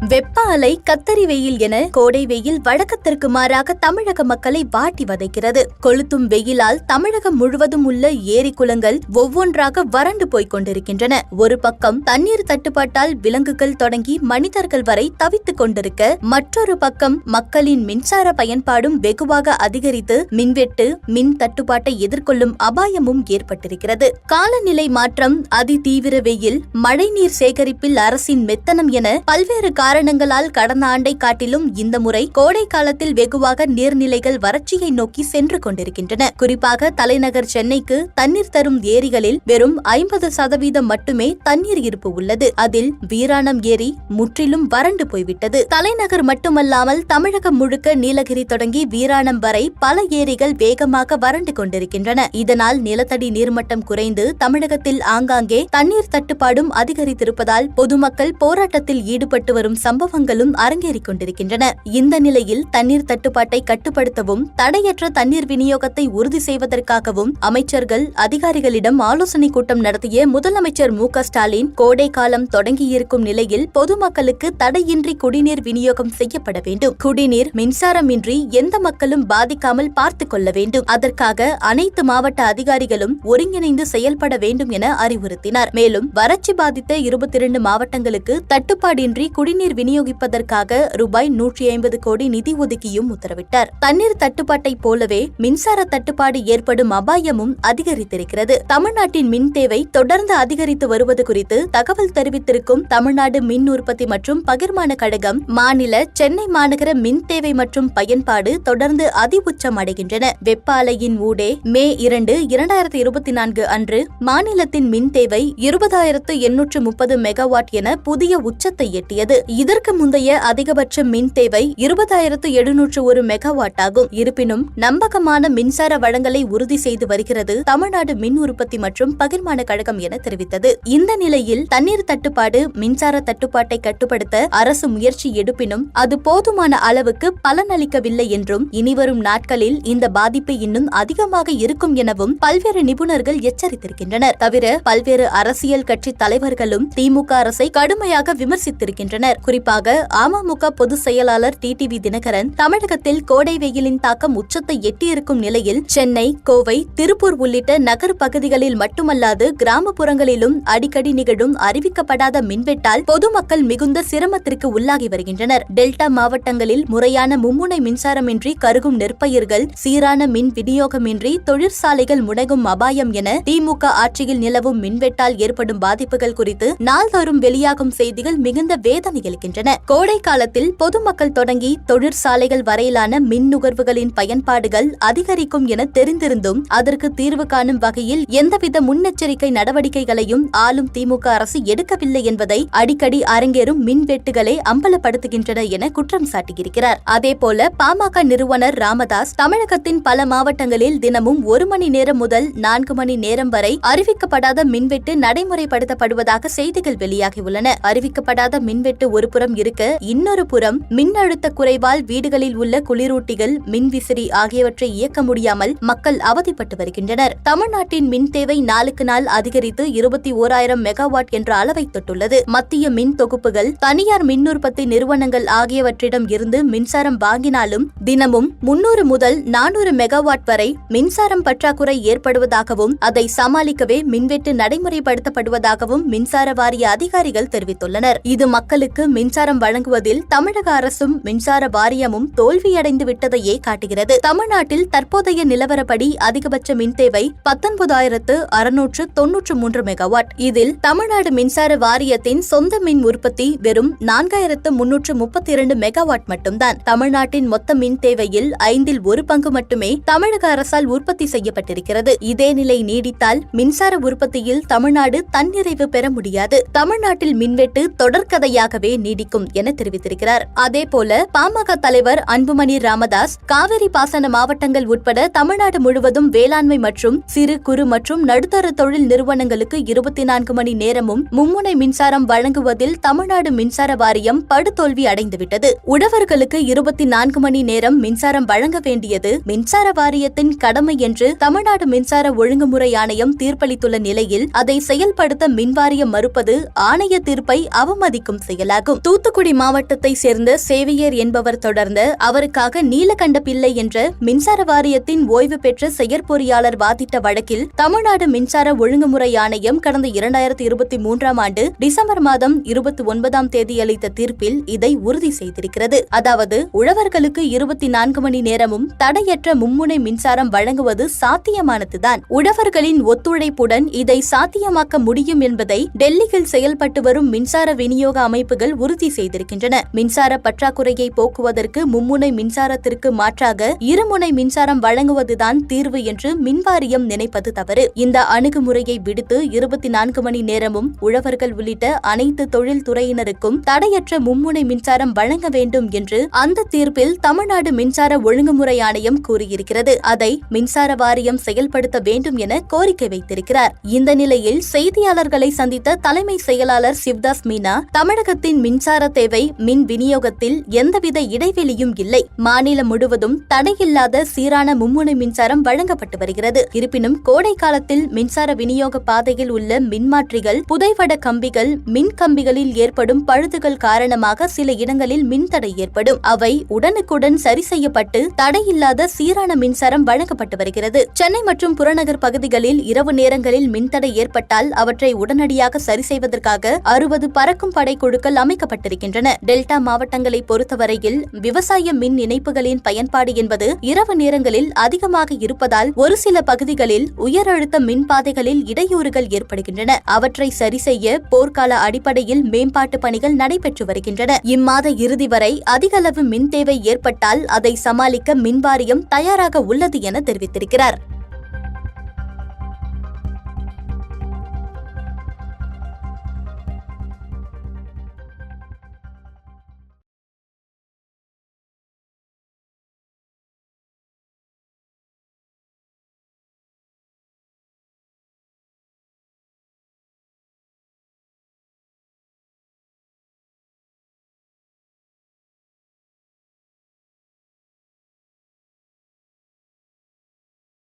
வெப்ப அலை கத்தரி வெயில் என கோடை வெயில் வழக்கத்திற்கு மாறாக தமிழக மக்களை வாட்டி வதைக்கிறது. கொளுத்தும் வெயிலால் தமிழகம் முழுவதும் உள்ள ஏரி குளங்கள் ஒவ்வொன்றாக வறண்டு போய்க் கொண்டிருக்கின்றன. ஒரு பக்கம் தண்ணீர் தட்டுப்பாட்டால் விலங்குகள் தொடங்கி மனிதர்கள் வரை தவித்துக் கொண்டிருக்க மற்றொரு பக்கம் மக்களின் மின்சார பயன்பாடும் வெகுவாக அதிகரித்து மின்வெட்டு மின் தட்டுப்பாட்டை எதிர்கொள்ளும் அபாயமும் ஏற்பட்டிருக்கிறது. காலநிலை மாற்றம் அதிதீவிர வெயில் மழைநீர் சேகரிப்பில் அரசின் மெத்தனம் என பல்வேறு காரணங்களால் கடந்த ஆண்டை காட்டிலும் இந்த முறை கோடை காலத்தில் வெகுவாக நீர்நிலைகள் வறட்சியை நோக்கி சென்று கொண்டிருக்கின்றன. குறிப்பாக தலைநகர் சென்னைக்கு தண்ணீர் தரும் ஏரிகளில் வெறும் ஐம்பது சதவீதம் மட்டுமே தண்ணீர் இருப்பு உள்ளது. அதில் வீராணம் ஏரி முற்றிலும் வறண்டு போய்விட்டது. தலைநகர் மட்டுமல்லாமல் தமிழகம் முழுக்க நீலகிரி தொடங்கி வீராணம் வரை பல ஏரிகள் வேகமாக வறண்டு கொண்டிருக்கின்றன. இதனால் நிலத்தடி நீர்மட்டம் குறைந்து தமிழகத்தில் ஆங்காங்கே தண்ணீர் தட்டுப்பாடும் அதிகரித்திருப்பதால் பொதுமக்கள் போராட்டத்தில் ஈடுபட்டு வரும் சம்பவங்களும் அரங்கேறிக் கொண்டிருக்கின்றன இந்த நிலையில் தண்ணீர் தட்டுப்பாட்டை கட்டுப்படுத்தவும் தடையற்ற தண்ணீர் விநியோகத்தை உறுதி செய்வதற்காகவும் அமைச்சர்கள் அதிகாரிகளிடம் ஆலோசனைக் கூட்டம் நடத்திய முதலமைச்சர் மு ஸ்டாலின் கோடை காலம் தொடங்கியிருக்கும் நிலையில் பொதுமக்களுக்கு தடையின்றி குடிநீர் விநியோகம் செய்யப்பட வேண்டும். குடிநீர் மின்சாரமின்றி எந்த மக்களும் பாதிக்காமல் பார்த்துக் கொள்ள வேண்டும். அதற்காக அனைத்து மாவட்ட அதிகாரிகளும் ஒருங்கிணைந்து செயல்பட வேண்டும் என அறிவுறுத்தினார். மேலும் வறட்சி பாதித்த இருபத்தி இரண்டு மாவட்டங்களுக்கு தட்டுப்பாடின்றி குடிநீர் தண்ணீர் விநியோகிப்பதற்காக ரூபாய் நூற்றி ஐம்பது கோடி நிதி ஒதுக்கியும் உத்தரவிட்டார். தண்ணீர் தட்டுப்பாட்டை போலவே மின்சார தட்டுப்பாடு ஏற்படும் அபாயமும் அதிகரித்திருக்கிறது. தமிழ்நாட்டின் மின் தேவை தொடர்ந்து அதிகரித்து வருவது குறித்து தகவல் தெரிவித்திருக்கும் தமிழ்நாடு மின் உற்பத்தி மற்றும் பகிர்மான கழகம் மாநில சென்னை மாநகர மின் தேவை மற்றும் பயன்பாடு தொடர்ந்து அதிஉச்சம் அடைகின்றன வெப்ப அலையின் ஊடே மே இரண்டு இரண்டாயிரத்தி இருபத்தி நான்கு அன்று மாநிலத்தின் மின் தேவை இருபதாயிரத்து எண்ணூற்று முப்பது மெகாவாட் என புதிய உச்சத்தை எட்டியது. இதற்கு முந்தைய அதிகபட்ச மின் தேவை இருபதாயிரத்து எழுநூற்று ஒரு மெகாவாட் ஆகும் இருப்பினும் நம்பகமான மின்சார வழங்கலை உறுதி செய்து வருகிறது தமிழ்நாடு மின் உற்பத்தி மற்றும் பகிர்மான கழகம் என தெரிவித்தது. இந்த நிலையில் தண்ணீர் தட்டுப்பாடு மின்சார தட்டுப்பாட்டை கட்டுப்படுத்த அரசு முயற்சி எடுப்பினும் அது போதுமான அளவுக்கு பலனளிக்கவில்லை என்றும் இனிவரும் நாட்களில் இந்த பாதிப்பு இன்னும் அதிகமாக இருக்கும் எனவும் பல்வேறு நிபுணர்கள் எச்சரித்திருக்கின்றனர். தவிர பல்வேறு அரசியல் கட்சி தலைவர்களும் திமுக அரசை கடுமையாக விமர்சித்திருக்கின்றனர். குறிப்பாக அமமுக பொதுச் செயலாளர் டிடிவி தினகரன் தமிழகத்தில் கோடை வெயிலின் தாக்கம் உச்சத்தை எட்டியிருக்கும் நிலையில் சென்னை கோவை திருப்பூர் உள்ளிட்ட நகர் பகுதிகளில் மட்டுமல்லாது கிராமப்புறங்களிலும் அடிக்கடி நிகழும் அறிவிக்கப்படாத மின்வெட்டால் பொதுமக்கள் மிகுந்த சிரமத்திற்கு உள்ளாகி வருகின்றனர். டெல்டா மாவட்டங்களில் முறையான மும்முனை மின்சாரமின்றி கருகும் நெற்பயிர்கள் சீரான மின் விநியோகமின்றி தொழிற்சாலைகள் முடங்கும் அபாயம் என திமுக ஆட்சியில் நிலவும் மின்வெட்டால் ஏற்படும் பாதிப்புகள் குறித்து நாள்தோறும் வெளியாகும் செய்திகள் மிகுந்த வேதனையில் இருக்கின்றன கோடை காலத்தில் பொதுமக்கள் தொடங்கி தொழிற்சாலைகள் வரையிலான மின் நுகர்வுகளின் பயன்பாடுகள் அதிகரிக்கும் என தெரிந்திருந்தும் அதற்கு தீர்வு காணும் வகையில் எந்தவித முன்னெச்சரிக்கை நடவடிக்கைகளையும் ஆளும் திமுக அரசு எடுக்கவில்லை என்பதை அடிக்கடி அரங்கேறும் மின்வெட்டுகளே அம்பலப்படுத்துகின்றன என குற்றம் சாட்டியிருக்கிறார். அதேபோல பாமக நிறுவனர் ராமதாஸ் தமிழகத்தின் பல மாவட்டங்களில் தினமும் ஒரு மணி நேரம் முதல் நான்கு மணி நேரம் வரை அறிவிக்கப்படாத மின்வெட்டு நடைமுறைப்படுத்தப்படுவதாக செய்திகள் வெளியாகியுள்ளன. அறிவிக்கப்படாத மின்வெட்டு ஒரு ஒரு புறம் இருக்க இன்னொரு புறம் மின்னழுத்த குறைவால் வீடுகளில் உள்ள குளிரூட்டிகள் மின்விசிறி ஆகியவற்றை இயக்க முடியாமல் மக்கள் அவதிப்பட்டு வருகின்றனர். தமிழ்நாட்டின் மின் தேவை நாளுக்கு நாள் அதிகரித்து இருபத்தி ஓராயிரம் மெகாவாட் என்ற அளவை தொட்டுள்ளது. மத்திய மின் தொகுப்புகள் தனியார் மின் உற்பத்தி நிறுவனங்கள் ஆகியவற்றிடம் இருந்து மின்சாரம் வாங்கினாலும் தினமும் முன்னூறு முதல் நானூறு மெகாவாட் வரை மின்சாரம் பற்றாக்குறை ஏற்படுவதாகவும் அதை சமாளிக்கவே மின்வெட்டு நடைமுறைப்படுத்தப்படுவதாகவும் மின்சார வாரிய அதிகாரிகள் தெரிவித்துள்ளனர். இது மக்களுக்கு மின்சாரம் வழங்குவதில் தமிழக அரசும் மின்சார வாரியமும் தோல்வியடைந்து விட்டதையே காட்டுகிறது. தமிழ்நாட்டில் தற்போதைய நிலவரப்படி அதிகபட்ச மின் தேவை பத்தொன்பதாயிரத்து அறுநூற்று தொன்னூற்று மூன்று மெகாவாட். இதில் தமிழ்நாடு மின்சார வாரியத்தின் சொந்த மின் உற்பத்தி வெறும் நான்காயிரத்து முன்னூற்று முப்பத்தி இரண்டு மெகாவாட் மட்டும்தான். தமிழ்நாட்டின் மொத்த மின் தேவையில் ஐந்தில் ஒரு பங்கு மட்டுமே தமிழக அரசால் உற்பத்தி செய்யப்பட்டிருக்கிறது. இதே நிலை நீடித்தால் மின்சார உற்பத்தியில் தமிழ்நாடு தன்னிறைவு பெற முடியாது. தமிழ்நாட்டில் மின்வெட்டு தொடர்கதையாகவே நீடிக்கும் என தெரிவித்திருக்கிறார். அதேபோல பாமக தலைவர் அன்புமணி ராமதாஸ் காவிரி பாசன மாவட்டங்கள் உட்பட தமிழ்நாடு முழுவதும் வேளாண்மை மற்றும் சிறு குறு மற்றும் நடுத்தர தொழில் நிறுவனங்களுக்கு இருபத்தி நான்கு மணி நேரமும் மும்முனை மின்சாரம் வழங்குவதில் தமிழ்நாடு மின்சார வாரியம் படுதோல்வி அடைந்துவிட்டது. உழவர்களுக்கு இருபத்தி நான்கு மணி நேரம் மின்சாரம் வழங்க வேண்டியது மின்சார வாரியத்தின் கடமை என்று தமிழ்நாடு மின்சார ஒழுங்குமுறை ஆணையம் தீர்ப்பளித்துள்ள நிலையில் அதை செயல்படுத்த மின்வாரியம் மறுப்பது ஆணைய தீர்ப்பை அவமதிக்கும் செயலாகும். ஆகும். தூத்துக்குடி மாவட்டத்தை சேர்ந்த சேவியர் என்பவர் தொடர்ந்து அவருக்காக நீலகண்ட பிள்ளை என்ற மின்சார வாரியத்தின் ஓய்வு பெற்ற செயற்பொறியாளர் வாதிட்ட வழக்கில் தமிழ்நாடு மின்சார ஒழுங்குமுறை ஆணையம் கடந்த இரண்டாயிரத்தி இருபத்தி மூன்றாம் ஆண்டு டிசம்பர் மாதம் இருபத்தி ஒன்பதாம் தேதி அளித்த தீர்ப்பில் இதை உறுதி செய்திருக்கிறது. அதாவது உழவர்களுக்கு இருபத்தி நான்கு மணி நேரமும் தடையற்ற மும்முனை மின்சாரம் வழங்குவது சாத்தியமானதுதான். உழவர்களின் ஒத்துழைப்புடன் இதை சாத்தியமாக்க முடியும் என்பதை டெல்லியில் செயல்பட்டு வரும் மின்சார விநியோக அமைப்புகள் உறுதி செய்திருக்கின்றன. மின்சார பற்றாக்குறையை போக்குவதற்கு மும்முனை மின்சாரத்திற்கு மாற்றாக இருமுனை மின்சாரம் வழங்குவதுதான் தீர்வு என்று மின்வாரியம் நினைப்பது தவறு. இந்த அணுகுமுறையை விடுத்து இருபத்தி நான்கு மணி நேரமும் உழவர்கள் உள்ளிட்ட அனைத்து தொழில் துறையினருக்கும் தடையற்ற மும்முனை மின்சாரம் வழங்க வேண்டும் என்று அந்த தீர்ப்பில் தமிழ்நாடு மின்சார ஒழுங்குமுறை ஆணையம் கூறியிருக்கிறது. அதை மின்சார வாரியம் செயல்படுத்த வேண்டும் என கோரிக்கை வைத்திருக்கிறார். இந்த நிலையில் செய்தியாளர்களை சந்தித்த தலைமை செயலாளர் சிவ்தாஸ் மீனா தமிழகத்தின் மின்சார தேவை மின் விநியோகத்தில் எந்தவித இடைவெளியும் இல்லை. மாநிலம் முழுவதும் தடையில்லாத சீரான மும்முனை மின்சாரம் வழங்கப்பட்டு வருகிறது. இருப்பினும் கோடை காலத்தில் மின்சார விநியோக பாதையில் உள்ள மின்மாற்றிகள் புதைவட கம்பிகள் மின் கம்பிகளில் ஏற்படும் பழுதுகள் காரணமாக சில இடங்களில் மின்தடை ஏற்படும். அவை உடனுக்குடன் சரி செய்யப்பட்டு தடையில்லாத சீரான மின்சாரம் வழங்கப்பட்டு வருகிறது. சென்னை மற்றும் புறநகர் பகுதிகளில் இரவு நேரங்களில் மின்தடை ஏற்பட்டால் அவற்றை உடனடியாக சரி செய்வதற்காக அறுபது பறக்கும் படை குழுக்கள் அமைக்கப்பட்டிருக்கின்றன டெல்டா மாவட்டங்களை பொறுத்தவரையில் விவசாய மின் இணைப்புகளின் பயன்பாடு என்பது இரவு நேரங்களில் அதிகமாக இருப்பதால் ஒரு சில பகுதிகளில் உயர் அழுத்த மின் பாதைகளில் இடையூறுகள் ஏற்படுகின்றன. அவற்றை சரி செய்ய போர்க்கால அடிப்படையில் மேம்பாட்டு பணிகள் நடைபெற்று வருகின்றன. இம்மாத இறுதி வரை அதிகளவு மின் தேவை ஏற்பட்டால் அதை சமாளிக்க மின்வாரியம் தயாராக உள்ளது என தெரிவித்திருக்கிறார்.